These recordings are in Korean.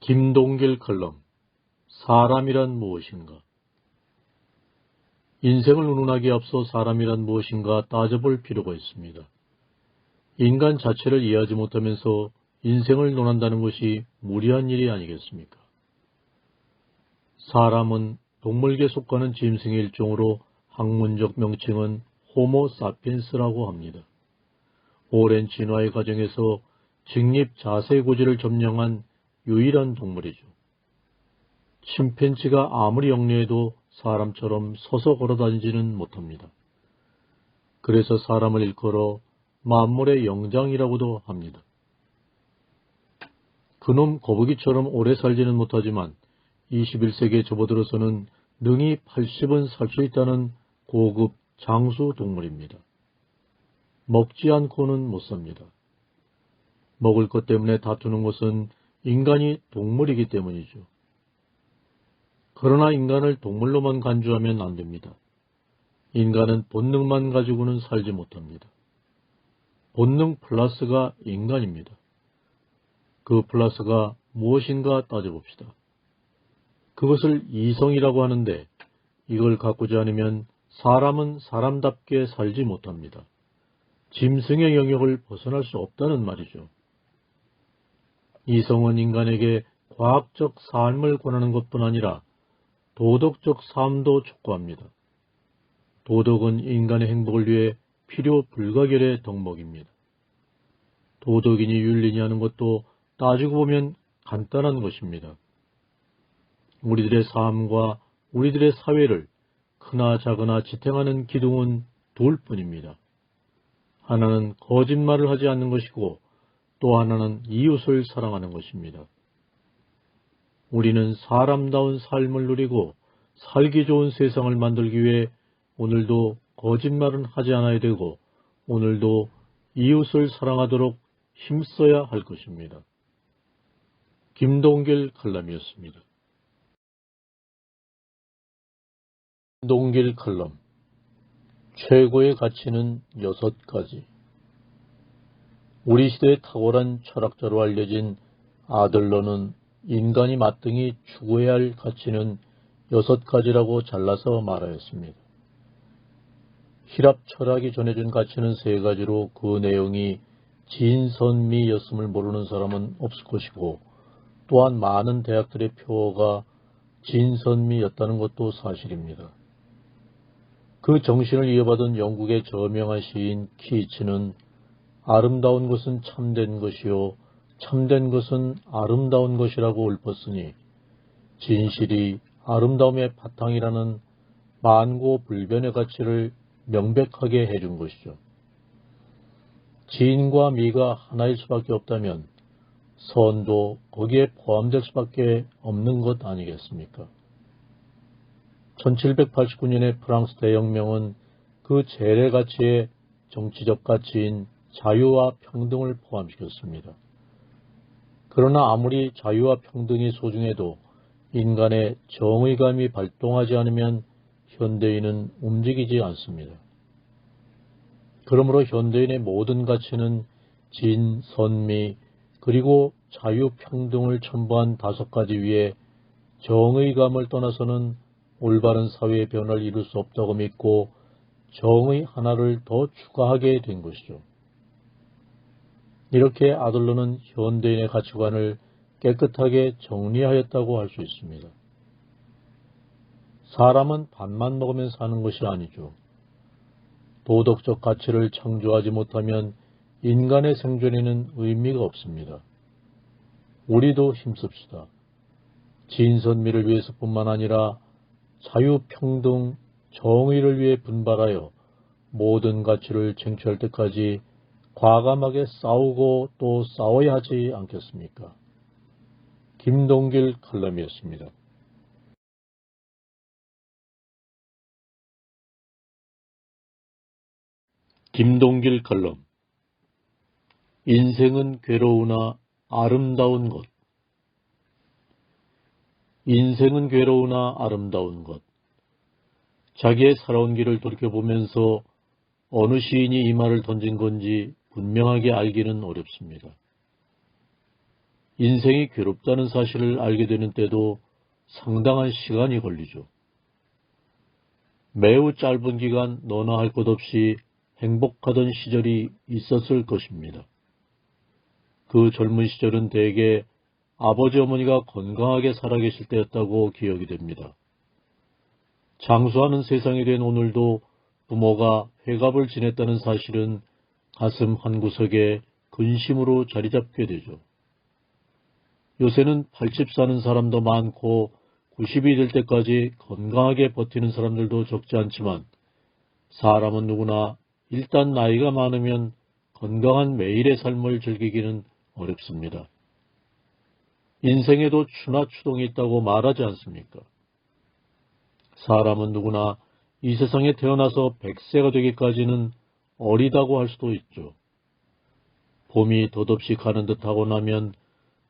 김동길 칼럼 사람이란 무엇인가 인생을 운운하기에 앞서 사람이란 무엇인가 따져볼 필요가 있습니다. 인간 자체를 이해하지 못하면서 인생을 논한다는 것이 무리한 일이 아니겠습니까? 사람은 동물계 속하는 짐승의 일종으로 학문적 명칭은 호모 사피엔스라고 합니다. 오랜 진화의 과정에서 직립 자세 고지를 점령한 유일한 동물이죠. 침팬지가 아무리 영리해도 사람처럼 서서 걸어다니지는 못합니다. 그래서 사람을 일컬어 만물의 영장이라고도 합니다. 그놈 거북이처럼 오래 살지는 못하지만 21세기에 접어들어서는 능히 80은 살 수 있다는 고급 장수 동물입니다. 먹지 않고는 못 삽니다. 먹을 것 때문에 다투는 것은 인간이 동물이기 때문이죠. 그러나 인간을 동물로만 간주하면 안 됩니다. 인간은 본능만 가지고는 살지 못합니다. 본능 플러스가 인간입니다. 그 플러스가 무엇인가 따져봅시다. 그것을 이성이라고 하는데 이걸 가꾸지 않으면 사람은 사람답게 살지 못합니다. 짐승의 영역을 벗어날 수 없다는 말이죠. 이성은 인간에게 과학적 삶을 권하는 것뿐 아니라 도덕적 삶도 촉구합니다. 도덕은 인간의 행복을 위해 필요 불가결의 덕목입니다. 도덕이니 윤리니 하는 것도 따지고 보면 간단한 것입니다. 우리들의 삶과 우리들의 사회를 크나 작으나 지탱하는 기둥은 둘 뿐입니다. 하나는 거짓말을 하지 않는 것이고 또 하나는 이웃을 사랑하는 것입니다. 우리는 사람다운 삶을 누리고 살기 좋은 세상을 만들기 위해 오늘도 거짓말은 하지 않아야 되고 오늘도 이웃을 사랑하도록 힘써야 할 것입니다. 김동길 칼럼이었습니다. 김동길 칼럼 최고의 가치는 여섯 가지 우리 시대의 탁월한 철학자로 알려진 아들러는 인간이 마땅히 추구해야 할 가치는 여섯 가지라고 잘라서 말하였습니다. 히랍 철학이 전해준 가치는 세 가지로 그 내용이 진선미였음을 모르는 사람은 없을 것이고 또한 많은 대학들의 표어가 진선미였다는 것도 사실입니다. 그 정신을 이어받은 영국의 저명한 시인 키치는 아름다운 것은 참된 것이요 참된 것은 아름다운 것이라고 읊었으니 진실이 아름다움의 바탕이라는 만고 불변의 가치를 명백하게 해준 것이죠. 진과 미가 하나일 수밖에 없다면 선도 거기에 포함될 수밖에 없는 것 아니겠습니까? 1789년의 프랑스 대혁명은 그 재래 가치의 정치적 가치인 자유와 평등을 포함시켰습니다. 그러나 아무리 자유와 평등이 소중해도 인간의 정의감이 발동하지 않으면 현대인은 움직이지 않습니다. 그러므로 현대인의 모든 가치는 진, 선미, 그리고 자유, 평등을 첨부한 다섯 가지 위에 정의감을 떠나서는 올바른 사회의 변화를 이룰 수 없다고 믿고 정의 하나를 더 추가하게 된 것이죠. 이렇게 아들러는 현대인의 가치관을 깨끗하게 정리하였다고 할 수 있습니다. 사람은 밥만 먹으면 사는 것이 아니죠. 도덕적 가치를 창조하지 못하면 인간의 생존에는 의미가 없습니다. 우리도 힘씁시다. 진선미를 위해서뿐만 아니라 자유, 평등, 정의를 위해 분발하여 모든 가치를 쟁취할 때까지 과감하게 싸우고 또 싸워야 하지 않겠습니까? 김동길 칼럼이었습니다. 김동길 칼럼 인생은 괴로우나 아름다운 것 인생은 괴로우나 아름다운 것 자기의 살아온 길을 돌이켜보면서 어느 시인이 이 말을 던진 건지 분명하게 알기는 어렵습니다. 인생이 괴롭다는 사실을 알게 되는 때도 상당한 시간이 걸리죠. 매우 짧은 기간 너나 할 것 없이 행복하던 시절이 있었을 것입니다. 그 젊은 시절은 대개 아버지 어머니가 건강하게 살아계실 때였다고 기억이 됩니다. 장수하는 세상이 된 오늘도 부모가 회갑을 지냈다는 사실은 가슴 한구석에 근심으로 자리 잡게 되죠. 요새는 80 사는 사람도 많고 90이 될 때까지 건강하게 버티는 사람들도 적지 않지만 사람은 누구나 일단 나이가 많으면 건강한 매일의 삶을 즐기기는 어렵습니다. 인생에도 추나 추동이 있다고 말하지 않습니까? 사람은 누구나 이 세상에 태어나서 100세가 되기까지는 어리다고 할 수도 있죠. 봄이 덧없이 가는 듯하고 나면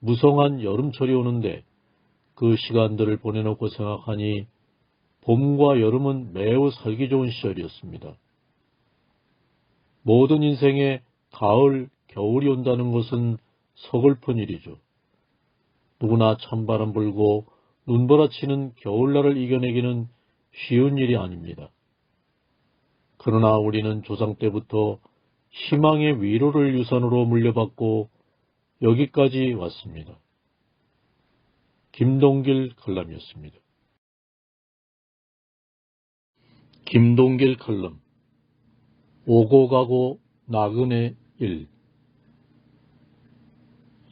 무성한 여름철이 오는데 그 시간들을 보내놓고 생각하니 봄과 여름은 매우 살기 좋은 시절이었습니다. 모든 인생에 가을, 겨울이 온다는 것은 서글픈 일이죠. 누구나 찬바람 불고 눈보라치는 겨울날을 이겨내기는 쉬운 일이 아닙니다. 그러나 우리는 조상 때부터 희망의 위로를 유산으로 물려받고 여기까지 왔습니다. 김동길 칼럼이었습니다. 김동길 칼럼 오고 가고 나그네 1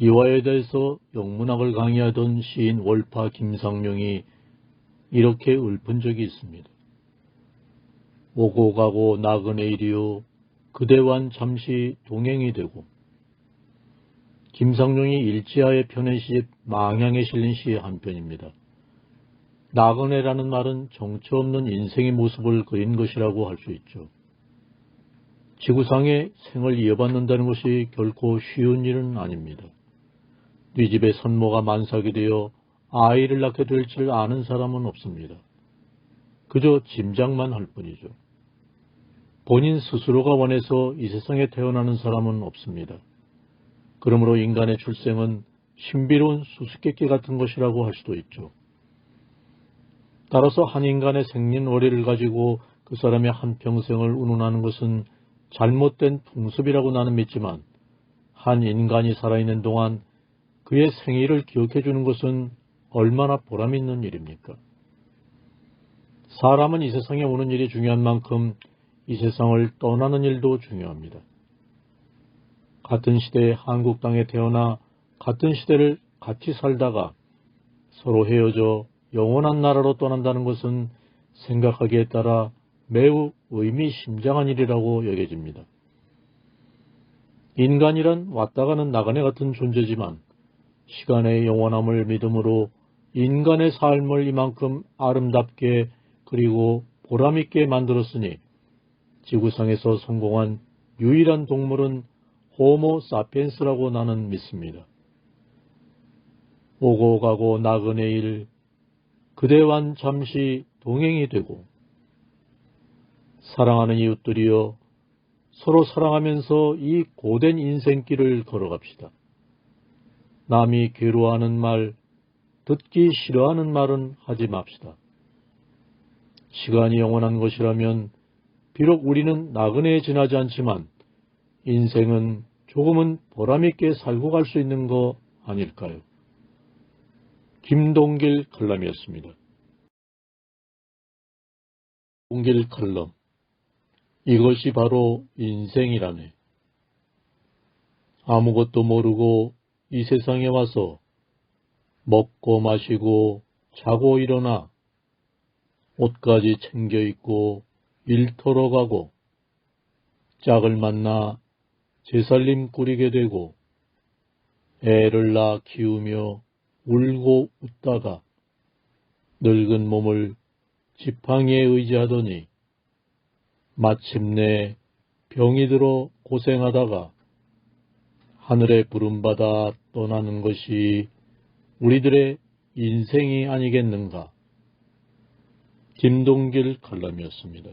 이화에 대해서 영문학을 강의하던 시인 월파 김상명이 이렇게 읊은 적이 있습니다. 오고 가고 나그네 일이요 그대와는 잠시 동행이 되고 김상룡이 일지하에 펴낸 시집 망향에 실린 시의 한 편입니다. 나그네라는 말은 정처 없는 인생의 모습을 그린 것이라고 할 수 있죠. 지구상에 생을 이어받는다는 것이 결코 쉬운 일은 아닙니다. 네 집에 선모가 만삭이 되어 아이를 낳게 될 줄 아는 사람은 없습니다. 그저 짐작만 할 뿐이죠. 본인 스스로가 원해서 이 세상에 태어나는 사람은 없습니다. 그러므로 인간의 출생은 신비로운 수수께끼 같은 것이라고 할 수도 있죠. 따라서 한 인간의 생년월일을 가지고 그 사람의 한평생을 운운하는 것은 잘못된 풍습이라고 나는 믿지만 한 인간이 살아있는 동안 그의 생일을 기억해 주는 것은 얼마나 보람 있는 일입니까? 사람은 이 세상에 오는 일이 중요한 만큼 이 세상을 떠나는 일도 중요합니다. 같은 시대에 한국 땅에 태어나 같은 시대를 같이 살다가 서로 헤어져 영원한 나라로 떠난다는 것은 생각하기에 따라 매우 의미심장한 일이라고 여겨집니다. 인간이란 왔다 가는 나그네 같은 존재지만 시간의 영원함을 믿음으로 인간의 삶을 이만큼 아름답게 그리고 보람있게 만들었으니 지구상에서 성공한 유일한 동물은 호모 사피엔스라고 나는 믿습니다. 오고 가고 나그네 일, 그대와는 잠시 동행이 되고 사랑하는 이웃들이여 서로 사랑하면서 이 고된 인생길을 걸어갑시다. 남이 괴로워하는 말, 듣기 싫어하는 말은 하지 맙시다. 시간이 영원한 것이라면 비록 우리는 나그네에 지나지 않지만 인생은 조금은 보람있게 살고 갈 수 있는 거 아닐까요? 김동길 칼럼이었습니다. 동길 칼럼 이것이 바로 인생이라네. 아무것도 모르고 이 세상에 와서 먹고 마시고 자고 일어나 옷까지 챙겨 입고 일터로 가고 짝을 만나 제살림 꾸리게 되고 애를 낳아 키우며 울고 웃다가 늙은 몸을 지팡이에 의지하더니 마침내 병이 들어 고생하다가 하늘에 부름받아 떠나는 것이 우리들의 인생이 아니겠는가. 김동길 칼럼이었습니다.